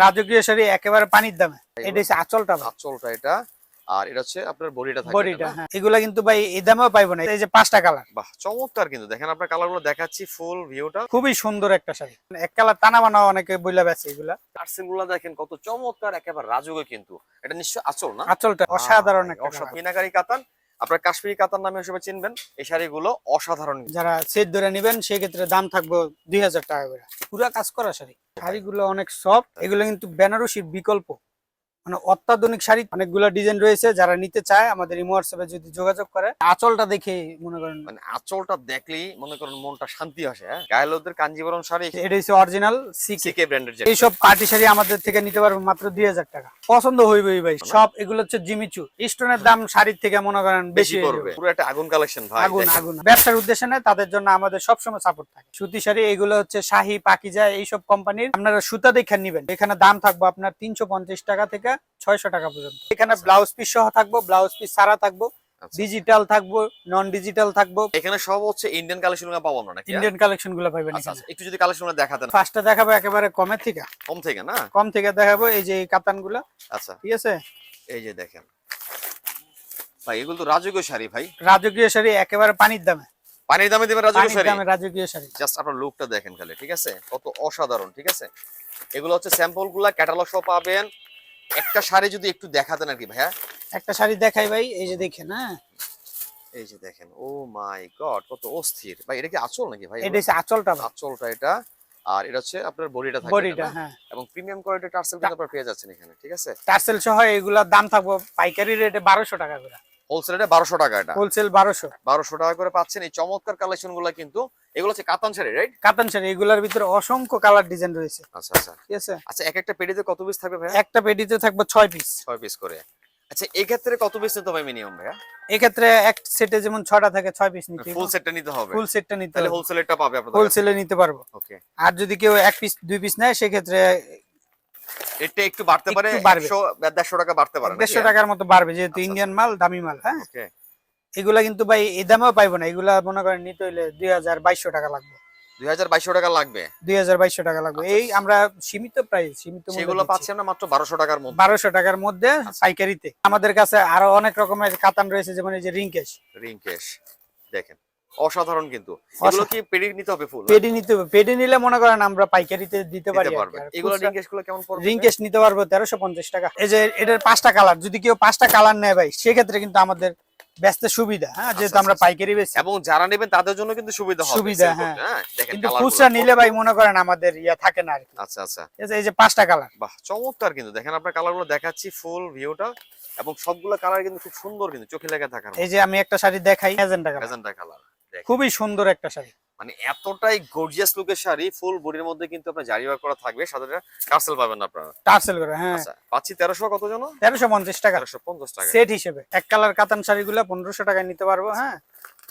রাজকীয় শাড়ি একেবারে পানির দামে। এটা হচ্ছে আঁচলটা আঁচলটা এটা। আর এটা হচ্ছে আপনার বডিটা থাকবে বডিটা হ্যাঁ। এগুলা কিন্তু ভাই এই দামেও পাইবো না। এই যে পাঁচটা কালার। বাহ চমৎকার কিন্তু। দেখেন আপনার কালারগুলো দেখাচ্ছি ফুল ভিউটা খুবই সুন্দর একটা শাড়ি। এক কালার টানা বানা অনেকে বইলা বেছে এগুলা। টার্সেলগুলো দেখেন কত চমৎকার একেবারে রাজুকে কিন্তু। এটা নিশ্চয় আচল না? আচলটা অসাধারণ একটা অসাধারণ। কাতান। আপনার কাশ্মীরি কাতান নামে হিসেবে চিনবেন। এই শাড়িগুলো অসাধারণ। যারা সেট ধরে নেবেন সেক্ষেত্রে দাম থাকব দুই হাজার টাকা করে। পুরা কাজ করা শাড়ি। শাড়িগুলো অনেক সফট এগুলো কিন্তু বেনারসির বিকল্প। মানে অত্যাধুনিক শাড়ি অনেকগুলো ডিজাইন রয়েছে যারা নিতে চায় আমাদের ইমো হোয়াটসঅ্যাপে যদি যোগাযোগ করে। আঁচলটা দেখে মনে করেন। মানে আঁচলটা দেখলেই মনে করেন মনটা শান্তি আসে হ্যাঁ? গায়ে লোকদের কাঞ্জিবরম শাড়ি। এটা হচ্ছে অরিজিনাল সিকে ব্র্যান্ডের যে এইসব পার্টি শাড়ি আমাদের থেকে নিতে পারবে মাত্র দুই হাজার টাকা। পছন্দ হইবেই ভাই। সব এগুলো হচ্ছে জিমিচু। স্টোনের দাম শাড়ির থেকে মনে করেন বেশি হয়ে পড়বে। পুরো একটা আগুন কালেকশন ভাই আগুন আগুন। ব্যবসার উদ্দেশ্যে নেয় তাদের জন্য আমাদের সবসময় সাপোর্ট থাকে। সুতি শাড়ি এগুলো হচ্ছে শাহি পাকিজা এইসব কোম্পানির আপনারা সুতা দেখে নিবেন। এখানে দাম থাকবে আপনার তিনশো পঞ্চাশ টাকা থেকে ছয়শো টাকা পর্যন্ত। এখানে ব্লাউজ পিস সহ থাকব ব্লাউজ পিস সারা থাকব আচ্ছা। ডিজিটাল থাকব নন ডিজিটাল থাকব। এখানে সব হচ্ছে ইন্ডিয়ান কালেকশনগুলো পাবো আমরা নাকি হ্যাঁ? ইন্ডিয়ান কালেকশনগুলো পাইবেন আচ্ছা আচ্ছা, একটু যদি কালেকশনগুলো দেখাতেন। ফার্স্টটা দেখাবো একেবারে কমের থেকে। কম থেকে না? কম থেকে দেখাবো এই যে কাতানগুলা। আচ্ছা। ঠিক আছে? এই যে দেখেন। ভাই এগুলো তো রাজকীয় শাড়ি ভাই। রাজকীয় শাড়ি একেবারে পানির দামে। পানির দামে দিবেন রাজকীয় শাড়ি? দামে রাজকীয় শাড়ি। জাস্ট আপনার লুকটা দেখেন খালি ঠিক আছে? কত অসাধারণ ঠিক আছে? এগুলো হচ্ছে স্যাম্পলগুলা ক্যাটালগ সহ পাবেন। একটা শাড়ি যদি একটু দেখাতেন আর কি ভাইয়া। একটা শাড়ি দেখাই ভাই এই যে দেখেন হ্যাঁ। এই যে দেখেন ও মাই গড কত অস্থির। ভাই এটা কি আঁচল নাকি ভাই? এটা হচ্ছে আঁচলটা আঁচলটা এটা। আর এটা হচ্ছে আপনার বডিটা থাকবে বডিটা হ্যাঁ। এবং প্রিমিয়াম কোয়ালিটির টার্সেল কিন্তু আপনারা পেয়ে যাচ্ছেন এখানে ঠিক আছে? টার্সেল সহ এগুলার দাম থাকবে পাইকারি রেটে 1200 টাকা করে। হোলসেলে বারোশো টাকা এটা। হোলসেল বারোশো। বারোশো টাকা করে পাচ্ছেন। এই চমৎকার কালেকশনগুলো কিন্তু এগুলো হচ্ছে কাতান শাড়ি রাইট কাতান শাড়ি এগুলার ভিতরে অসংখ্য কালার ডিজাইন রয়েছে। আচ্ছা আচ্ছা। ঠিক আছে? আচ্ছা এক একটা পেটিতে কত পিস থাকবে ভাইয়া? একটা পেটিতে থাকবে ছয় পিস ছয় পিস করে। আচ্ছা এই ক্ষেত্রে কত পিস নিতে হবে মিনিমাম ভাইয়া? এক্ষেত্রে এক সেটে যেমন ছটা থাকে ছয় পিস নিতে ফুল সেটটা নিতে হবে। ফুল সেটটা নিতে তাহলে হোলসেলেরটা পাবে আপনাদের হোলসেলে নিতে পারব। ওকে আর যদি কেউ এক পিস দুই পিস নেয় সেক্ষেত্রে এটা একটু বাড়তে পারে একটু 100 দেড়শো টাকা বাড়তে পারে দেড়শো টাকার মতো বাড়বে যেহেতু আচ্ছা, ইন্ডিয়ান মাল দামি মাল হ্যাঁ? ওকে। এগুলা কিন্তু ভাই এই দামেও পাইবো না এগুলা মনে করেন নিতে হইলে দুই হাজার বাইশশো টাকা লাগবে। দুই হাজার বাইশশো টাকা লাগবে? দুই হাজার বাইশশো টাকা লাগবে। আচ্ছা, এই আমরা সীমিত প্রাইস সীমিত সেগুলো পাচ্ছি আমরা মাত্র বারোশো টাকার মধ্যে? বারোশো টাকার মধ্যে আচ্ছা। পাইকারিতে। আমাদের কাছে আরও অনেক রকমের কাতান রয়েছে যেমন এই যে রিঙ্কেশ। রিংকেশ দেখেন। অসাধারণ কিন্তু। এগুলো কি পেডি নিতে হবে ফুল পেডি নিতে হবে। পেডি নিলে মনে করেন আমরা পাইকারিতে দিতে পারি এগুলো রিংকেশগুলো কেমন পড়বে? রিংকেশ নিতে পারব তেরোশো পঞ্চাশ টাকা। এই যে এটার পাঁচটা কালার। যদি কেউ পাঁচটা কালার নেয় ভাই সেক্ষেত্রে কিন্তু আমাদের ব্যস্ত সুবিধা হ্যাঁ যেহেতু আচ্ছা, আমরা আচ্ছা। পাইকারি বেশি এবং যারা নেবেন তাদের জন্য কিন্তু সুবিধা হবে সুবিধা, হ্যাঁ। দেখেন কিন্তু খুচরা নিলে ভাই মনে করেন আমাদের ইয়া থাকে না আর কি। আচ্ছা আচ্ছা। এই যে পাঁচটা কালার বাহ চমৎকার কিন্তু। দেখেন আপনার কালারগুলো দেখাচ্ছি ফুল ভিউটা এবং সবগুলো কালার কিন্তু খুব সুন্দর কিন্তু চোখে লেগে থাকার এই যে আমি একটা শাড়ি দেখাই ম্যাজেন্টা কালার ম্যাজেন্টা কালার খুবই সুন্দর একটা শাড়ি। মানে এতটাই গর্জিয়াস লুকের শাড়ি ফুল বডির মধ্যে কিন্তু আপনার জারি ওয়ার্ক করা থাকবে সাথে টার্সেল পাবেন না আপনারা। টার্সেল করে হ্যাঁ। আচ্ছা পাচ্ছি তেরোশো কত জন তেরোশো পঞ্চাশ টাকা। তেরোশো পঞ্চাশ টাকা। সেট হিসেবে। এক কালার কাতান শাড়িগুলো পনেরোশো টাকায় নিতে পারব হ্যাঁ।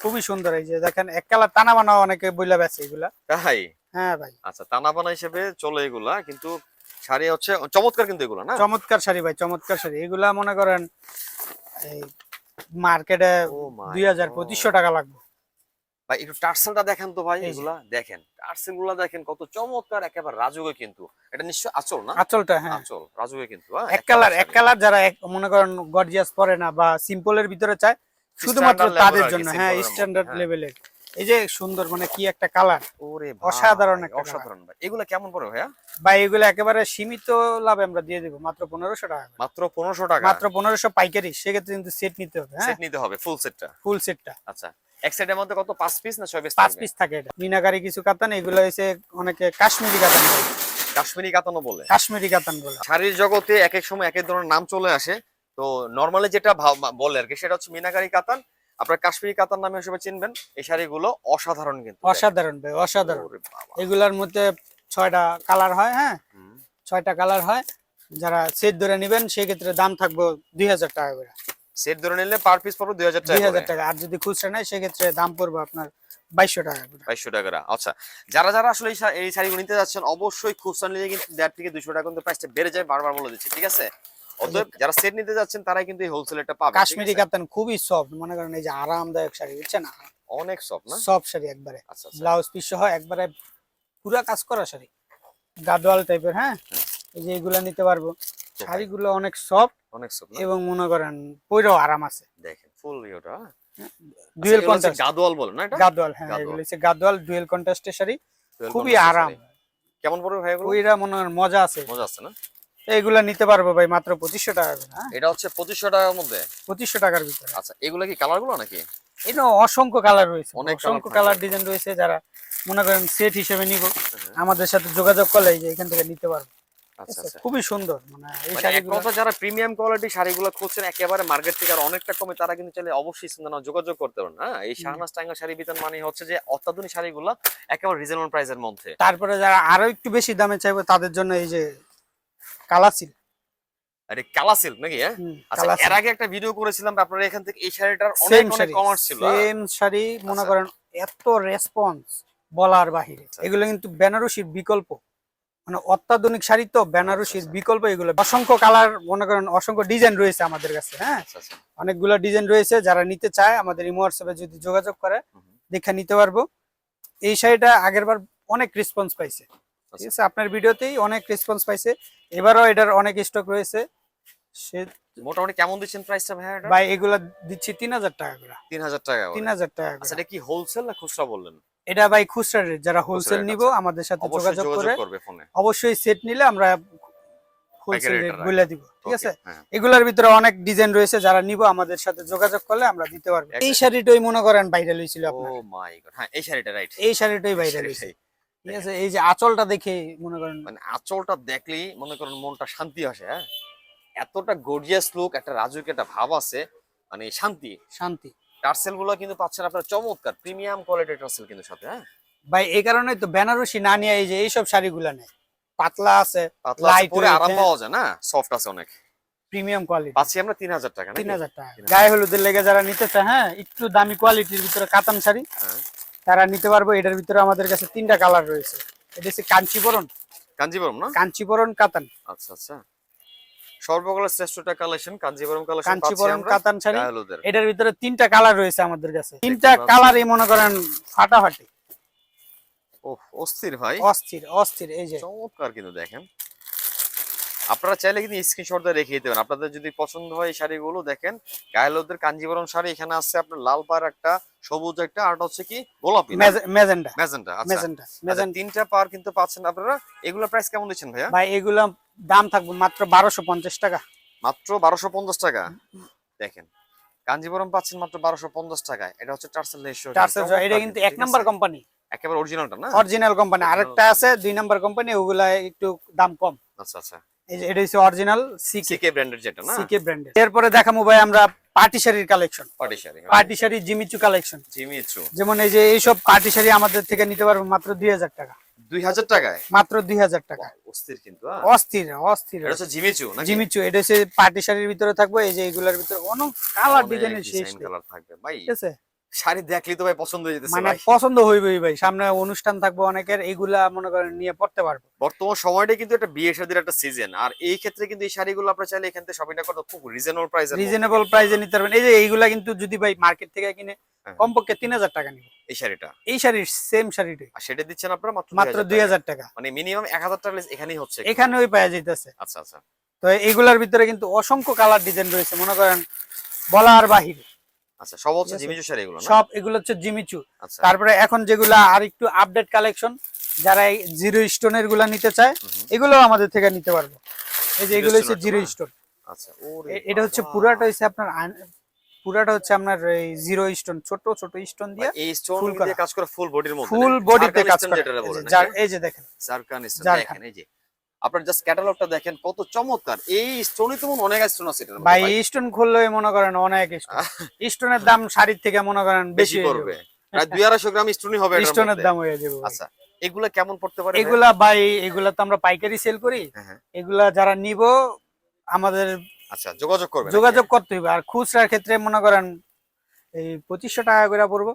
খুবই সুন্দর এই যে দেখেন এক কালার টানা বানা অনেকে বইলা বেছে এগুলা। তাই? হ্যাঁ ভাই। আচ্ছা টানাবানা হিসেবে চলে এগুলা কিন্তু শাড়ি হচ্ছে চমৎকার কিন্তু এগুলো না? চমৎকার শাড়ি ভাই চমৎকার শাড়ি। এগুলা মনে করেন এই মার্কেটে Oh my দুই হাজার God. পঁচিশশো টাকা লাগবে। ভাই একটু টার্সেলটা দেখেন তো ভাই এই যে। এগুলা। দেখেন টার্সেলগুলা দেখেন কত চমৎকার একেবারে রাজুকে কিন্তু। এটা নিশ্চয় আচল না? আঁচলটা হ্যাঁ। আচল রাজুকে কিন্তু হ্যাঁ, এক কালার এক কালার যারা মনে করেন গর্জিয়াস পরে না বা সিম্পলের ভিতরে চায় শুধুমাত্র তাদের জন্য হ্যাঁ স্ট্যান্ডার্ড। লেভেলের এই যে সুন্দর মানে কি একটা কালার ওরে অসাধারণ ভাই, একটা অসাধারণ ভাই। এগুলা কেমন পড়ে ভাইয়া? বা এগুলো একেবারে সীমিত লাভে আমরা দিয়ে দেবো মাত্র পনেরোশো টাকা মাত্র পনেরোশো টাকা? মাত্র পনেরোশো পাইকারি সেক্ষেত্রে কিন্তু সেট নিতে হবে হ্যাঁ। সেট নিতে হবে ফুল সেটটা ফুল সেটটা আচ্ছা। এক সেটের মধ্যে কত? পাঁচ পিস না ছয় পিস পাঁচ পিস থাকে এটা। মিনাকারি কিছু কাতান এগুলো হচ্ছে অনেকে কাশ্মীরি কাতান বলে। কাশ্মীরি কাতানো বলে। কাশ্মীরি কাতান বলে। শাড়ির জগতে এক এক সময় এক এক ধরনের নাম চলে আসে। তো নর্মালি যেটা বলে আর কি সেটা হচ্ছে মিনাকারি কাতান। আপনার কাশ্মীরি কাতান নামে হিসেবে চিনবেন। এই শাড়িগুলো অসাধারণ কিন্তু। অসাধারণ ভাই অসাধারণ। এগুলার মধ্যে ছয়টা কালার হয় হ্যাঁ? ছয়টা কালার হয়। যারা সেট ধরে নেবেন সেক্ষেত্রে দাম থাকবে দুই হাজার টাকা করে। সেট ধরে নিলে পার পিস পড়বে দুই হাজার দুই টাকা হাজার টাকা। আর যদি খুচরা নেয় সেক্ষেত্রে দাম পড়বে আপনার বাইশশো টাকা করে। বাইশশো টাকা আচ্ছা যারা যারা আসলে এই শাড়িগুলো নিতে যাচ্ছেন অবশ্যই খুচরা নিলে কিন্তু থেকে দুশো টাকা কিন্তু প্রাইসটা বেড়ে যায় বারবার বলে দিচ্ছি ঠিক আছে? অতএব যারা সেট নিতে যাচ্ছেন তারাই কিন্তু এই হোলসেলটা পাবে কাশ্মীরি? কাতান খুবই সফট মনে করেন এই যে আরামদায়ক শাড়ি বুঝছেন? অনেক সফট না? সফট শাড়ি একবারে। আচ্ছা আচ্ছা। ব্লাউজ পিস সহ একবারে পুরা কাজ করা শাড়ি। গাদোয়াল টাইপের হ্যাঁ? এই যে এগুলা নিতে পারব। শাড়িগুলো অনেক সফট অনেক না? এবং মনে করেন আরাম আছে। দেখেন ফুল ডুয়েল আচ্ছা, কন্ট্রাস্ট গাদোয়াল বলে না এটা? গাদওয়াল হ্যাঁ এগুলো হচ্ছে গাদওয়াল ডুয়েল কন্ট্রাস্টের শাড়ি। খুবই আরাম। কেমন পড়বে ভাই ওইরা মনে হয় মজা আছে। মজা আছে না? নিতে পারব ভাই মাত্র পঁচিশশো টাকা হ্যাঁ? এটা হচ্ছে পঁচিশশো টাকার মধ্যে? পঁচিশশো টাকার ভিতরে। আচ্ছা এগুলো কি কালারগুলো নাকি? এটা অসংখ্য কালার রয়েছে। অনেক অসংখ্য কালার ডিজাইন রয়েছে যারা মনে করেন সেট হিসেবে নিব। হ্যাঁ। আমাদের সাথে যোগাযোগ করলে এখান থেকে নিতে পারব। আচ্ছা? আচ্ছা খুবই সুন্দর মানে এই মানে শাড়িগুলো যারা প্রিমিয়াম কোয়ালিটি শাড়িগুলো খুঁজছেন একেবারে মার্কেট থেকে আর অনেকটা কমে তারা কিন্তু চাইলে অবশ্যই যোগাযোগ করতে পারেন হ্যাঁ এই শাহনাজ টাঙ্গা শাড়ি বিতান মানে হচ্ছে যে অত্যাধুনিক শাড়িগুলো একেবারে রিজনেবল প্রাইসের মধ্যে তারপরে যারা আরও একটু বেশি দামে চাইবে তাদের জন্য এই যে কালাসিল আর কালা সিল্ক নাকি হ্যাঁ আচ্ছা এর আগে একটা ভিডিও করেছিলাম আপনারা এখান থেকে এই শাড়িটার অনেক অনেক কমার্স ছিল হ্যাঁ? সেম শাড়ি মনে। করেন এত রেসপন্স বলার বাহিরে। এগুলো কিন্তু বেনারসির বিকল্প মানে অত্যাধুনিক শাড়ি তো বেনারসির বিকল্প এগুলো। অসংখ্য কালার মনে করেন অসংখ্য ডিজাইন রয়েছে আমাদের কাছে হ্যাঁ? আচ্ছা আচ্ছা। অনেকগুলো ডিজাইন রয়েছে যারা নিতে চায় আমাদের ইমো হোয়াটসঅ্যাপে যদি যোগাযোগ করে দেখে নিতে পারব। এই শাড়িটা আগের বার অনেক রেসপন্স পাইছে ঠিক আছে? আপনার ভিডিওতেই অনেক রেসপন্স পাইছে। এবারও এটার অনেক স্টক রয়েছে। সে মোটামুটি কেমন দিচ্ছেন প্রাইসটা ভাই এটা? ভাই এগুলা দিচ্ছি তিন হাজার টাকা করে। তিন হাজার টাকা। তিন হাজার টাকা আচ্ছা এটা কি হোলসেল না খুচরা বললেন? এটা ভাই খুচরা রেট যারা হোলসেল নিব। আমাদের সাথে যোগাযোগ করে অবশ্যই সেট নিলে আমরা হোলসেল রেট বলে দিব ঠিক আছে? হ্যাঁ এগুলোর ভিতরে অনেক ডিজাইন রয়েছে যারা নিব আমাদের সাথে যোগাযোগ করলে আমরা দিতে পারব। এই শাড়িটাই মনে করেন ভাইরাল হয়েছিল ও মাই গড হ্যাঁ এই শাড়িটা রাইট এই শাড়িটাই ভাইরাল হয়েছে। ঠিক আছে? এই যে আঁচলটা দেখে মনে করেন মানে আঁচলটা দেখলেই মনে করেন মনটা শান্তি আসে হ্যাঁ? এতটা গর্জিয়াস লুক একটা রাজুক একটা ভাব আছে মানে শান্তি। শান্তি। টার্সেলগুলো কিন্তু পাচ্ছেন আপনার চমৎকার প্রিমিয়াম কোয়ালিটির টার্সেল কিন্তু সাথে হ্যাঁ? ভাই এই কারণে তো বেনারসি না নিয়ে এই যে এইসব শাড়িগুলা নেয়। পাতলা আছে পাতলা পরে আরাম। পাওয়া যায় না? সফট আছে অনেক। প্রিমিয়াম কোয়ালিটি পাচ্ছি আমরা তিন হাজার টাকা তিন নাকি? হাজার টাকা। গায়ে হলুদের লেগে যারা নিতে চায় হ্যাঁ একটু দামি কোয়ালিটির ভিতরে কাতান শাড়ি হ্যাঁ। তারা নিতে পারব। এটার ভিতরে আমাদের কাছে তিনটা কালার রয়েছে। এটা হচ্ছে কাঞ্চিবরণ। কাঞ্জিবরম না? কাঞ্চিবরণ কাতান। আচ্ছা আচ্ছা। সর্বকালের শ্রেষ্ঠটা কালেকশন কাঞ্জিবরম কালেকশন কাতান শাড়ি। এটার ভিতরে তিনটা কালার রয়েছে আমাদের কাছে। তিনটা কালারই মনে করেন ফাটাফাটি। ওহ অস্থির ভাই। অস্থির অস্থির এই যে। চমৎকার কিন্তু দেখেন। আপনারা চাইলে কিন্তু স্ক্রিনশট দিয়ে রেখে দিতে পারেন। আপনাদের যদি পছন্দ হয় এই শাড়িগুলো দেখেন গায়েলদের কাঞ্জিবরম শাড়ি এখানে আছে আপনার লাল পাড় একটা সবুজ একটা আর হচ্ছে কি গোলাপি মেজে- মেজেন্ডা ম্যাজেন্টা আচ্ছা। মেজেন্ডা আচ্ছা, মেজেন্ডা তিনটা পার কিন্তু পাচ্ছেন আপনারা। এগুলো প্রাইস কেমন দিচ্ছেন ভাইয়া? ভাই এগুলা দাম থাকবে মাত্র বারোশো পঞ্চাশ টাকা। মাত্র বারোশো পঞ্চাশ টাকা? দেখেন কাঞ্জিবরম পাচ্ছেন মাত্র বারোশো পঞ্চাশ টাকায়। এটা হচ্ছে টার্সেল এটা কিন্তু এক নাম্বার কোম্পানি। একেবারে অরিজিনালটা না? Original company. আরেকটা আছে দুই নাম্বার কোম্পানি ওগুলা একটু দাম কম। আচ্ছা আচ্ছা। এই এটা হচ্ছে অরিজিনাল সিকে ব্র্যান্ডের যেটা না? সিকে ব্র্যান্ডের এরপরে দেখাবো ভাই আমরা পার্টি শাড়ির collection sari party sari Jimmy Choo collection Jimmy Choo. যেমন এই যে এইসব পার্টি শাড়ি আমাদের থেকে নিতে পারব মাত্র দুই হাজার টাকা। দুই হাজার টাকায়? মাত্র দুই হাজার টাকা। অস্থির কিন্তু? অস্থির অস্থির। এটা হচ্ছে জিমিচু নাকি? জিমিচু এটা হচ্ছে পার্টি শাড়ির ভিতরে থাকবে এই যে এগুলার ভিতরে অনেক কালার ডিজাইনের শেষ কালার থাকবে। ভাই ঠিক আছে? শাড়ি দেখলেই তো ভাই পছন্দ হয়ে যেতেছে মানে পছন্দ হইবেই ভাই সামনে অনুষ্ঠান থাকবে অনেকের এইগুলা মনে করেন নিয়ে পড়তে পারব। বর্তমান সময়টা কিন্তু একটা বিয়ে শাদীর একটা সিজন আর এই ক্ষেত্রে কিন্তু এই শাড়িগুলো আপনারা চাইলে এখান থেকে শপিংটা করতে খুব রিজনেবল প্রাইসে রিজনেবল প্রাইসে নিতে পারবেন। এই যে এইগুলা কিন্তু যদি ভাই মার্কেট থেকে কিনে হ্যাঁ। কমপক্ষে তিন হাজার টাকা নিবে। এই শাড়িটা? এই শাড়ির সেম শাড়িটাই। আর সেটা দিচ্ছেন আপনারা মাত্র মাত্র দুই হাজার টাকা। মানে মিনিমাম এক হাজার টাকা এখানেই হচ্ছে। এখানে ওই পাওয়া যাইতেছে। আচ্ছা আচ্ছা। তো এইগুলার ভিতরে কিন্তু অসংখ্য কালার ডিজাইন রয়েছে মনে করেন বলার বাহিরে। আচ্ছা সব হচ্ছে জিমিচু শাড়ি এগুলো সব এগুলো হচ্ছে জিমিচু আচ্ছা। তারপরে এখন যেগুলা আর একটু আপডেট কালেকশন যারা জিরো স্টোনেরগুলা নিতে চায় এগুলো আমাদের থেকে নিতে পারব। এই যে এগুলো হচ্ছে জিরো স্টোন আচ্ছা এটা হচ্ছে পুরাটা হচ্ছে আপনার পুরাটা হচ্ছে আপনার এই জিরো স্টোন ছোট ছোট স্টোন দিয়ে এই স্টোন দিয়ে কাজ করে ফুল বডির মধ্যে ফুল? বডিতে কাজ করে। এই যে এই দেখেন। জারকান স্টোন দেখেন এই যে। আপনার জাস্ট ক্যাটালগটা দেখেন কত চমৎকার। এই স্টোনই তো অনেক স্টোন আছে মধ্যে, ভাই। স্টোন খুললে মনে করেন অনেক স্টোন স্টোনের দাম শাড়ির থেকে মনে করেন বেশি পড়বে। প্রায় দুই আড়াইশো গ্রাম স্টোনই হবে স্টোনের দাম হয়ে যাবে আচ্ছা এগুলা কেমন পড়তে পারে এগুলা ভাই এগুলা তো আমরা পাইকারি সেল করি। হ্যাঁ, হ্যাঁ। এগুলা যারা নিব আমাদের আচ্ছা যোগাযোগ করবে যোগাযোগ করতে হবে আর খুচরার ক্ষেত্রে মনে করেন এই পঁচিশশো টাকা করে পড়ব।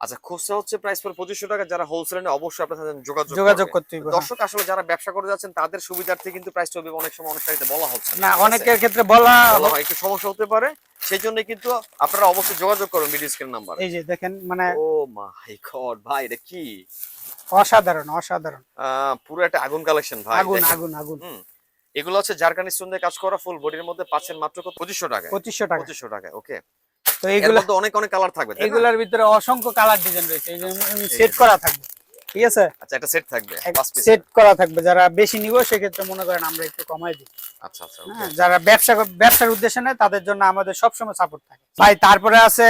আচ্ছা খুচরা হচ্ছে প্রাইস পর পঁচিশশো টাকা যারা হোলসেল নেয় অবশ্যই আপনার সাথে যোগাযোগ যোগাযোগ করতে হবে হ্যাঁ। দর্শক আসলে যারা ব্যবসা করে যাচ্ছেন তাদের সুবিধার্থে কিন্তু প্রাইস চলবে অনেক সময় অনেক শাড়িতে বলা হচ্ছে না অনেকের ক্ষেত্রে বলা একটু সমস্যা হতে পারে সেই জন্য কিন্তু আপনারা অবশ্যই যোগাযোগ করুন ভিডিও স্ক্রিন নাম্বার এই যে দেখেন মানে ও মাই গড ভাই এটা কি? অসাধারণ অসাধারণ। পুরো একটা আগুন কালেকশন ভাই আগুন আগুন আগুন। এগুলো হচ্ছে জারকানি স্টোন দিয়ে কাজ করা ফুল বডির মধ্যে পাচ্ছেন মাত্র কত? পঁচিশশো টাকা পঁচিশশো টাকা পঁচিশশো টাকা ওকে তো এগুলো মধ্যে অনেক অনেক কালার থাকবে ভিতরে অসংখ্য কালার ডিজাইন রয়েছে। এই সেট করা থাকবে। ঠিক আছে? আচ্ছা একটা সেট থাকবে সেট করা থাকবে। যারা বেশি নিব সেক্ষেত্রে মনে করেন আমরা একটু কমাই দিই। আচ্ছা আচ্ছা হ্যাঁ, যারা ব্যবসা ব্যবসার উদ্দেশ্যে নেয় তাদের জন্য আমাদের সবসময় সাপোর্ট থাকে। ভাই তারপরে আছে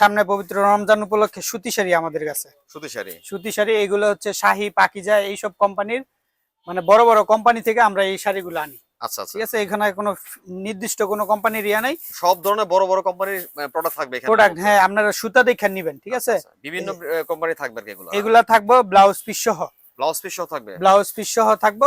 সামনে পবিত্র রমজান উপলক্ষে সুতি শাড়ি আমাদের কাছে। সুতি শাড়ি সুতি শাড়ি এগুলো হচ্ছে শাহি পাকিজা এইসব কোম্পানির মানে বড় বড় কোম্পানি থেকে আমরা এই শাড়িগুলো আনি। আচ্ছা আচ্ছা। ঠিক আছে এখানে কোনো নির্দিষ্ট কোনো কোম্পানির ইয়া নাই। সব ধরনের বড় বড় কোম্পানির প্রোডাক্ট থাকবে এখানে। প্রোডাক্ট হ্যাঁ আপনারা সুতা দেখে নিবেন ঠিক আছে? আচ্ছা, বিভিন্ন কোম্পানি থাকবে এগুলো। এগুলা থাকব ব্লাউজ পিস সহ। ব্লাউজ পিস সহ থাকবে। ব্লাউজ পিস সহ থাকব।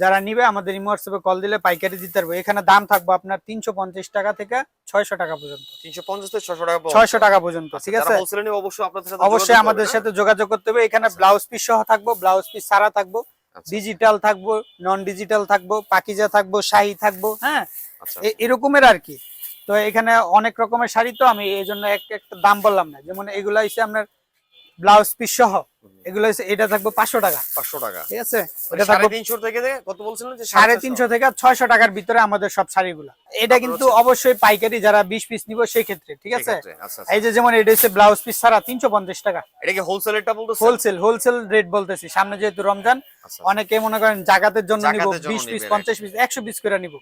যারা নিবে আমাদের ইমো হোয়াটসঅ্যাপে কল দিলে পাইকারি দিতে পারব। এখানে দাম থাকব আপনার তিনশো পঞ্চাশ টাকা থেকে ছয়শো টাকা পর্যন্ত। থেকে টাকা পর্যন্ত। ছয়শো টাকা পর্যন্ত আচ্ছা, ঠিক আছে? অবশ্যই আপনাদের সাথে অবশ্যই আমাদের সাথে যোগাযোগ করতে হবে। এখানে আচ্ছা। ব্লাউজ পিস সহ থাকব ব্লাউজ পিস সারা থাকব। আচ্ছা, ডিজিটাল থাকব নন ডিজিটাল থাকব পাকিজা থাকব শাহি থাকব হ্যাঁ? আচ্ছা এরকমের আর কি। তো এখানে অনেক রকমের শাড়ি তো আমি এই জন্য এক একটা দাম বললাম না। যেমন এগুলো হচ্ছে আপনার ব্লাউজ পিস সহ। এগুলো এটা থাকব পাঁচশো টাকা। পাঁচশো টাকা। ঠিক আছে? এটা থাকব তিনশো থেকে কত বলছিলেন যে সাড়ে তিনশো থেকে ছয়শো টাকার ভিতরে আমাদের সব শাড়িগুলো। এটা কিন্তু অবশ্যই পাইকারি যারা বিশ পিস নিব সেই ক্ষেত্রে ঠিক আছে? আচ্ছা এই যে যেমন এটা হচ্ছে ব্লাউজ পিস ছাড়া তিনশো পঞ্চাশ টাকা। এটা কি হোলসেলেরটা বলতেছে হোলসেল হোলসেল রেট বলতেছি। সামনে যেহেতু রমজান আচ্ছা অনেকে মনে করেন জাকাতের জন্য নিব বিশ পিস পঞ্চাশ পিস একশো পিস করে নিব।